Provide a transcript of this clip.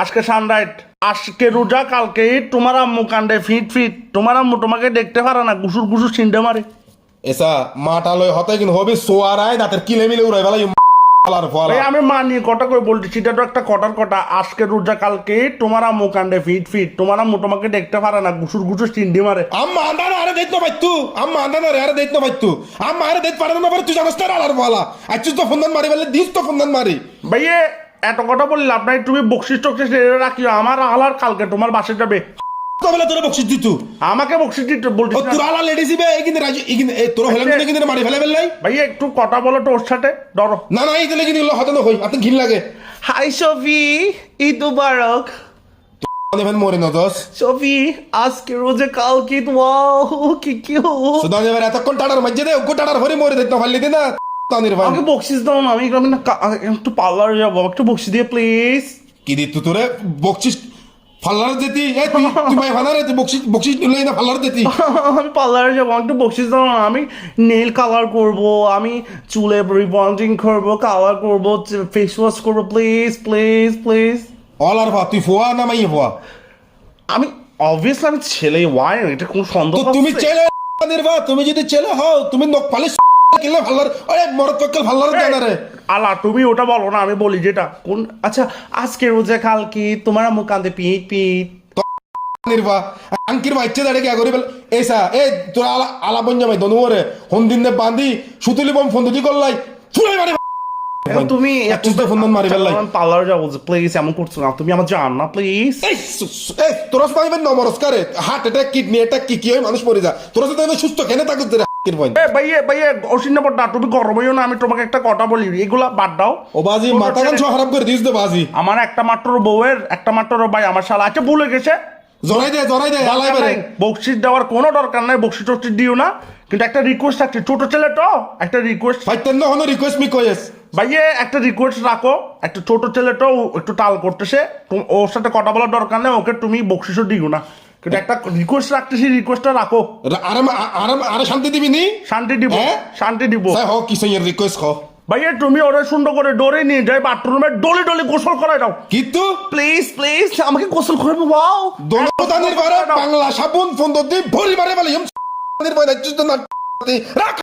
আজকে সানরাইট আজকে রোজা কালকে তোমার আম্মু কান্দে ফিট ফিট। তোমার আম্মু তোমাকে দেখতে পারে না গুসুর গুসুর চিনতে মারে। এসা মাটা মাটালয় হতে কিন্তু হবে সোয়ারায় দাঁতের কিলে মিলে উড়াই ভাই আমি মা নিয়ে কটা করে বলছি সেটা তো একটা কটার কটা আজকে রোজা কালকে তোমার আম্মু কান্দে ফিট ফিট। তোমার আম্মু তোমাকে দেখতে পারে না গুসুর গুসুর চিনতে মারে। আম্মা আন্দানা আরে দেখ না বাইতু আম্মা আন্দানা আরে দেখ না বাইতু আম্মা আরে দেখ পারে না পারে তুই জানোস তার আলার ফলা আচ্ছু তো ফোন মারি বলে দিস তো ফোন মারি। ভাইয়ে এত কথা বললি লাভ নাই তুমি বকশিস টকশিস রাখিও। আমার আলার কালকে তোমার বাসে যাবে। তোরা বকশিস দিতু? আমাকে বকশিস দিতে বলছিস ও তোর আলা লেডিস এই কিন্তু রাজি এই কিন্তু এই তোর হেলাম। কিন্তু মারি ফেলে ফেললাই ভাইয়া একটু কথা বলো তো ওর সাথে ডরো না না এই দিলে কিন্তু হতে না হই আপনি ঘিন লাগে। হাই সফি ঈদ মুবারক। ফেন মরে না দোস সফি আজকে রোজে কালকে ওয়াও কি হো এতক্ষণ টাটার মাঝে দে টাটার ভরে মরে দেখতে পারলি না। তানির ভাই আমাকে দাও না আমি আমি না একটু পার্লার যাব একটু দিয়ে প্লিজ কি দি তু তোরে বকছিস ফাল্লার দিতি এ তুই তুই ভাই ফানারে তুই লই না দিতি আমি পার্লারে যাব একটু দাও না আমি নেল কালার করব আমি চুলে রিবন্ডিং করব কালার করব ফেস ওয়াশ করব প্লিজ প্লিজ প্লিজ অলার ভা তুই ফোয়া না মাই ফোয়া আমি অবভিয়াসলি আমি ছেলে ওয়াই এটা কোনো সন্দেহ তুমি? ছেলে তুমি যদি ছেলে হও তুমি নখ পালিশ কিনলে ফাল্লার আরে ফাল্লার জানা রে। আলা তুমি ওটা বলো না আমি বলি যেটা। কোন আচ্ছা আজকে রোজা কালকে তোমার মুখ কান্দে পিট পিট নির্বা আঙ্কির বাচ্চা দাঁড়ে কে করি এসা এ তোরা আলা আলা বঞ্জা ভাই দনুরে হন দিন নে বাঁধি সুতুলি বম ফোন দুটি করলাই মারি তুমি একটু ফোন মারি ফেললাই। পার্লার যাব প্লিজ এমন করছ না। তুমি আমার জান না প্লিজ তোরা পাইবেন না মরস্কারে হার্ট অ্যাটাক কিডনি অ্যাটাক কি কি হয় মানুষ মরে যা তোরা এমন সুস্থ কেন রে? এ ভাইয়ে ভাইয়ে অসিন্ন পড়া তুমি গরম হইও না আমি তোমাকে একটা কথা বলি এগুলা বাদ দাও। ও বাজি মাথা গান খারাপ করে দিস তো বাজি। আমার একটা মাত্র বউয়ের একটা মাত্র ভাই আমার শালা। আছে ভুলে গেছে। জড়াই দে জড়াই দে আলাই বেরে বকশিস দেওয়ার কোনো দরকার নাই দিও না। কিন্তু একটা রিকোয়েস্ট ছোট ছেলে তো একটা রিকোয়েস্ট হনো রিকোয়েস্ট মি কয়েস ভাইয়ে একটা রিকোয়েস্ট রাখো একটা ছোট ছেলেটাও একটু টাল করতেছে। ওর সাথে কথা বলার দরকার নেই ওকে তুমি বকশিসও দিও না। একটা রিকোয়েস্ট রাখতেছি রিকোয়েস্টটা রাখো আরাম আরাম আরে শান্তি দিবি নি শান্তি দিব হ্যাঁ? শান্তি দিব হোক কি সঙ্গে রিকোয়েস্ট হ ভাইয়া তুমি ওরে সুন্দর করে ডোরে নিয়ে যাই বাথরুমে ডলে ডলে গোসল করাই দাও কিন্তু প্লিজ প্লিজ আমাকে গোসল করব বাও দোনোদানির বারে বাংলা সাবুন ফোন দিয়ে ভরি মারে বলে হিম নির বারে না রাখ